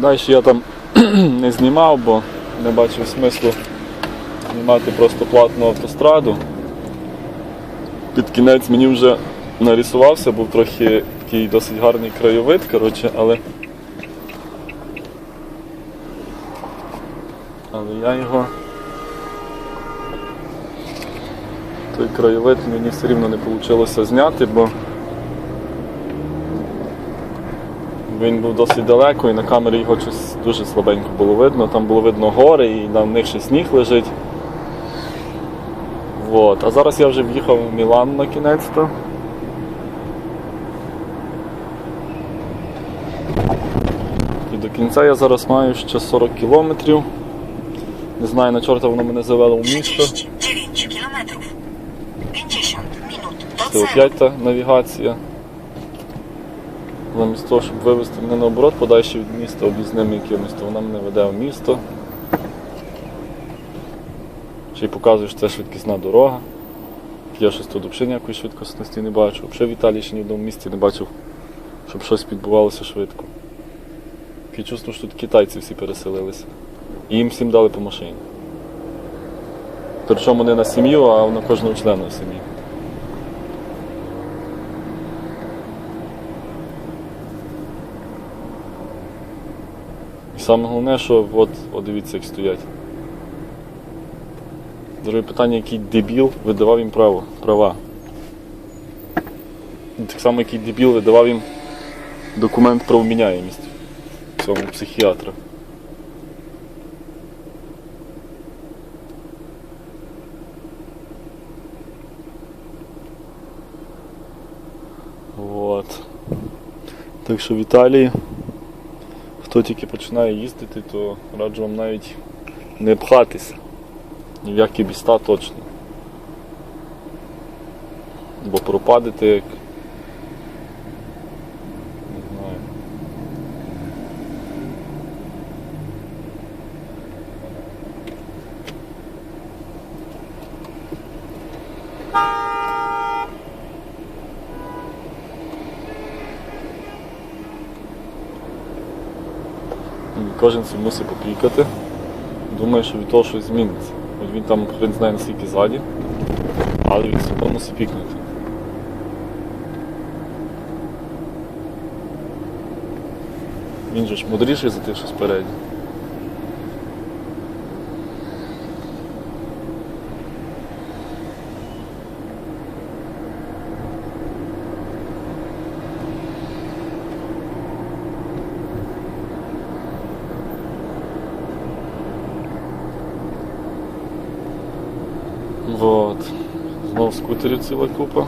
Далі я там не знімав, бо не бачив смислу знімати просто платну автостраду. Під кінець мені вже нарисувався, був трохи такий досить гарний краєвид, коротше, але. Але я його. Той краєвид мені все рівно не вийшло зняти, бо він був досить далеко і на камері його щось дуже слабенько було видно. Там було видно гори і на них ще сніг лежить. Вот. А зараз я вже в'їхав в Мілан на кінець-то. І до кінця я зараз маю ще 40 кілометрів. Не знаю, на чорта воно мене завело в місто. 39 кілометрів. 50 минут Це опять та навігація. Замість того, щоб вивезти мене наоборот подальше від міста об'їзним якимось, то вона мене веде в місто. Ще й показує, що це швидкісна дорога. Я щось тут взагалі ніякої швидкосності не бачу. Взагалі в Італії ще ні в одному місці не бачив, щоб щось відбувалося швидко. Таке чувство, що тут китайці всі переселилися. І їм всім дали по машині. Причому не на сім'ю, а на кожного члена сім'ї. Саме головне, що от, от дивіться, як стоять. Друге питання, який дебіл видавав їм право, права. Так само, який дебіл видавав їм документ про вміняємість цьому психіатра. Вот. Так що в Італії хто тільки починає їздити, то раджу вам навіть не пхатися. Ні в які міста точно. Бо пропадете як. Не знаю. І Кожен собі мусить попікати. Думаю, що від того щось зміниться. От він там хрен знає наскільки ззаді, але він все мусить пікнути. Він же ж мудріший за тих, що спереді. Знов ціла купа.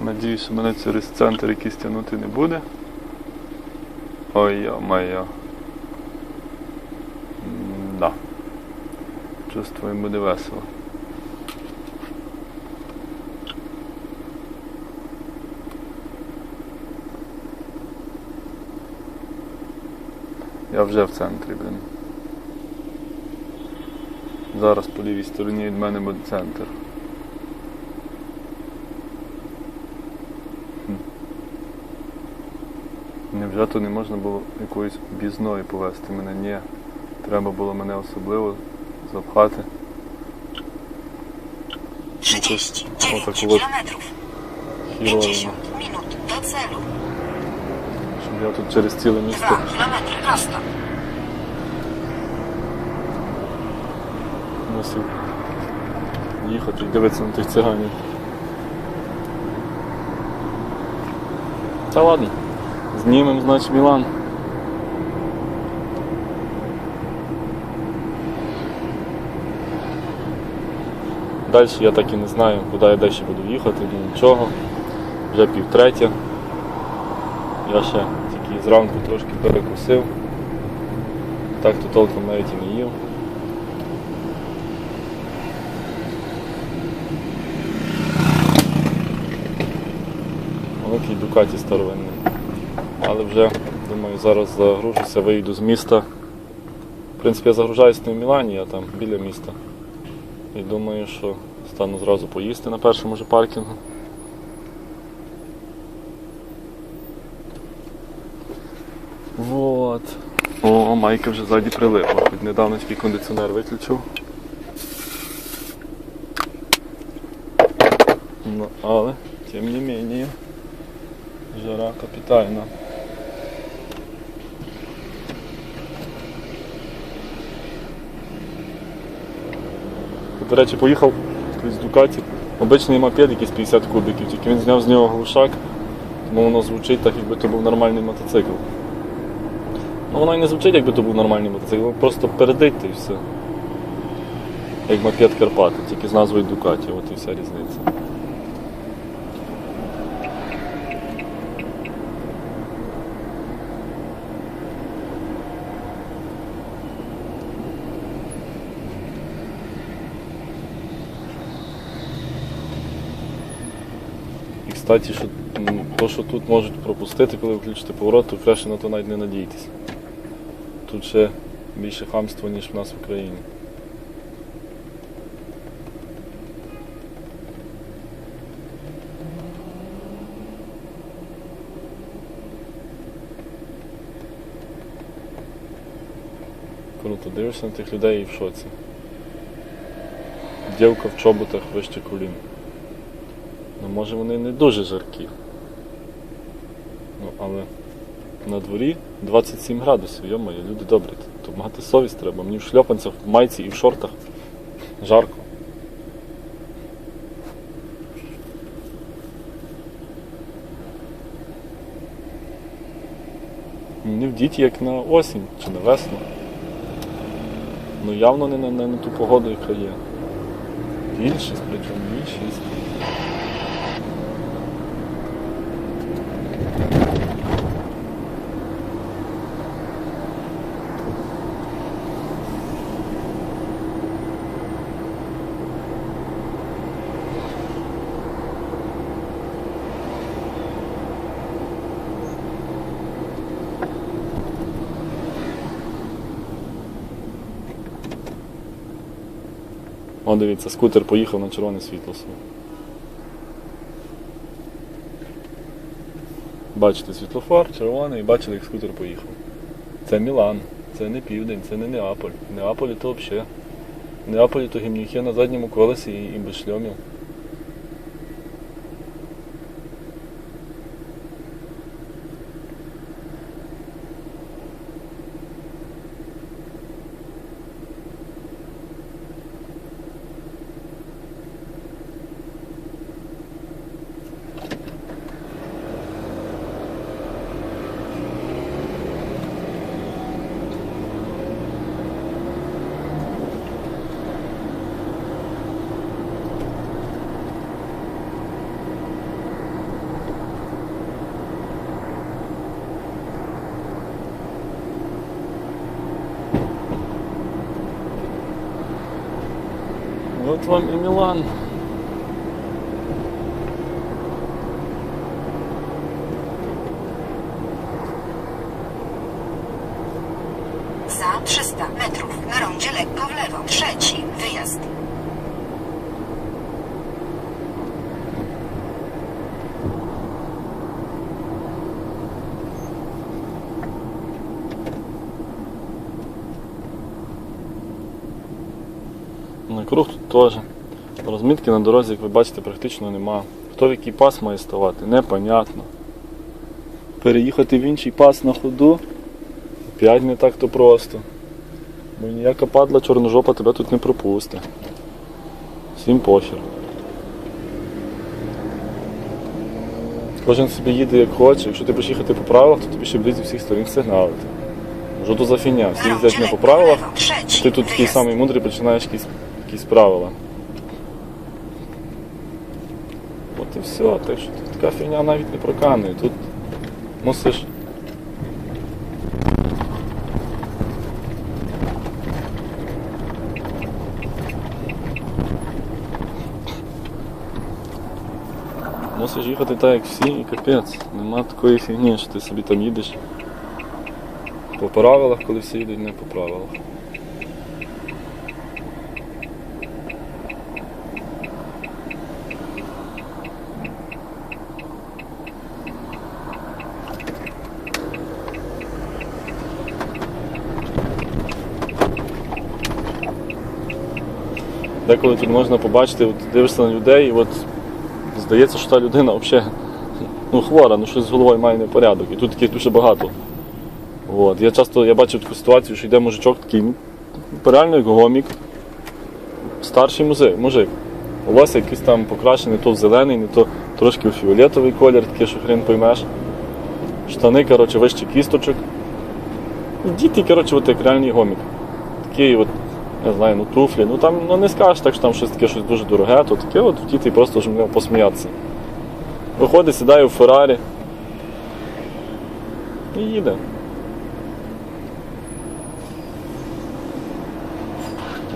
Надіюсь, що мене через центр якийсь тягнути не буде. Ой йо-моє. Да. Чувствую, буде весело. Я вже в центрі, блін. Зараз по лівій стороні від мене буде центр. Невже то не можна було якоюсь бізною повезти мене? Ні. Треба було мене особливо запхати. 39 Отак от кілометрів. хіровину. 50 минут до цели. Я тут через ціле 2 місто кілометри просто. мусив їхати дивитися на тих циганів. Та ладно. Знімемо, значить, Мілан. Далі я так і не знаю, куди я далі буду їхати, ну нічого. Вже півтретя. Я ще тільки зранку трошки перекусив. Так то толком навіть і не їв. Великий Дукаті старовинний. Але вже, думаю, зараз загружуся, вийду з міста, В принципі, я загружаюся не в Мілані, я там біля міста. І думаю, що стану зразу поїсти на першому же паркінгу. Вот. О, майка вже ззаді прилипла. Хоч недавно тільки кондиціонер виключив. Ну, але, тим не менее, жара капітальна. До речі, поїхав з Дукаті. Обичний мопед, якийсь 50 кубиків, тільки він зняв з нього глушак, тому воно звучить так, якби то був нормальний мотоцикл. Ну воно і не звучить, якби то був нормальний мотоцикл, просто передить і все. Як мопед Карпати, тільки з назвою Дукаті, от і вся різниця. І кстати, що то, що тут можуть пропустити, коли включити поворот, то краще на то навіть не надійтесь. Тут ще більше хамства, ніж в нас в Україні. Круто, дивишся на тих людей і в шоці. Дівка в чоботах вище колін. Ну, може вони не дуже жаркі. Ну, але на дворі 27 градусів, йомає, люди добрі. То мати совість треба. Мені в шльопанцях, в майці і в шортах жарко. Мені вдіть як на осінь чи на весну. Ну явно не на, не на ту погоду, яка є. Більшість, причому більшість. О, дивіться, скутер поїхав на червоне світло своє. Бачите світлофар, червоний, і бачили, як скутер поїхав. Це Мілан, це не південь, це не Неаполь. Неаполі то взагалі. Неаполі то гімнюхи на задньому колесі і без шльомів. От вам і Мілан. Za 300 metrów na rondzie lekko w lewo. Trzeci wyjazd. На круг тут теж. Розмітки на дорозі, як ви бачите, практично нема. Хто в який пас має ставати, непонятно. Переїхати в інший пас на ходу опять не так то просто. Бо ніяка падла чорножопа тебе тут не пропусте. Всім похер. Кожен собі їде як хоче, якщо ти будеш їхати по правилах, то тобі ще буде зі всіх сторін сигналити. То за фігня? Всі їздять не по правилах, ти тут такий самий мудрий починаєш якісь, якісь правила. От і все, так що тут така фігня навіть не проканує. Тут мусиш. Мусиш їхати так, як всі, і капець. Нема такої фігні, що ти собі там їдеш по правилах, коли всі їдуть не по правилах. Деколи тут можна побачити, от дивишся на людей, і от здається, що та людина взагалі ну, хвора, ну щось з головою має непорядок. І тут таких дуже багато. От. Я часто я бачив таку ситуацію, що йде мужичок такий, ну, реально як гомік, старший музик, мужик. Волосся якийсь там покрашений, то в зелений, не то трошки у фіолетовий колір, такий, що хрен поймеш. Штани, коротше, вище кісточок. Діти, коротше, от як реальний гомік. Такий от, не знаю, ну туфлі. Ну там ну, не скажеш так, що там щось таке щось дуже дороге, то таке от діти просто ж мав посміятися. Виходить, сідає в Феррарі і їде.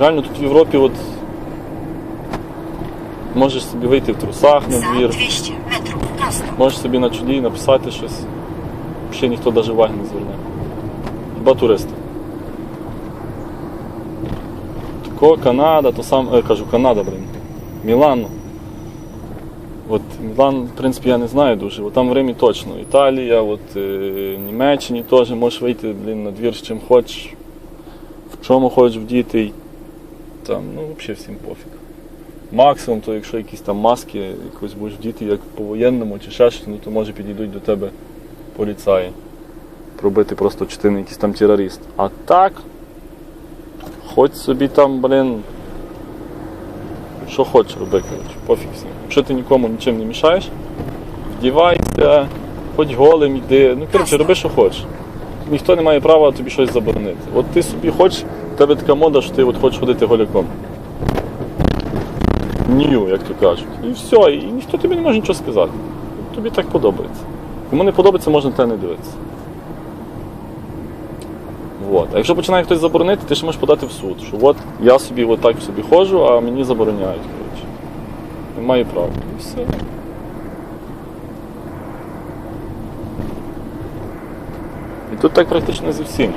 Реально тут в Європі от можеш собі вийти в трусах на двір, 200 metrów prosto. можеш собі на чолі написати щось. Ще ніхто навіть уваги не зверне. Хіба туристи. Тако Канада, то сам, е, кажу, Канада, блин. Мілан. От Мілан, в принципі, я не знаю дуже. От там в Римі точно. Італія, от, е, Німеччині теж можеш вийти блін, на двір з чим хочеш, в чому хочеш вдіти. Там, ну, взагалі всім пофіг. Максимум, то якщо якісь там маски якось будеш вдіти, як по-воєнному чи ще щось, ну, то може підійдуть до тебе поліцаї. Пробити просто ти не якийсь там терорист. А так, хоч собі там, блин, що хочеш роби, коротше, пофіг всім. Якщо ти нікому нічим не мішаєш, вдівайся, хоч голим йди. Ну, коротше, роби, що хочеш. Ніхто не має права тобі щось заборонити. От ти собі хочеш, в тебе така мода, що ти от хочеш ходити голяком. Нью, як то кажуть. І все, і ніхто тобі не може нічого сказати. Тобі так подобається. Кому не подобається, можна те не дивитися. Вот. А якщо починає хтось заборонити, ти ще можеш подати в суд, що от я собі от так собі ходжу, а мені забороняють. Коротше. Не маю права. І все. І тут так практично зі всім.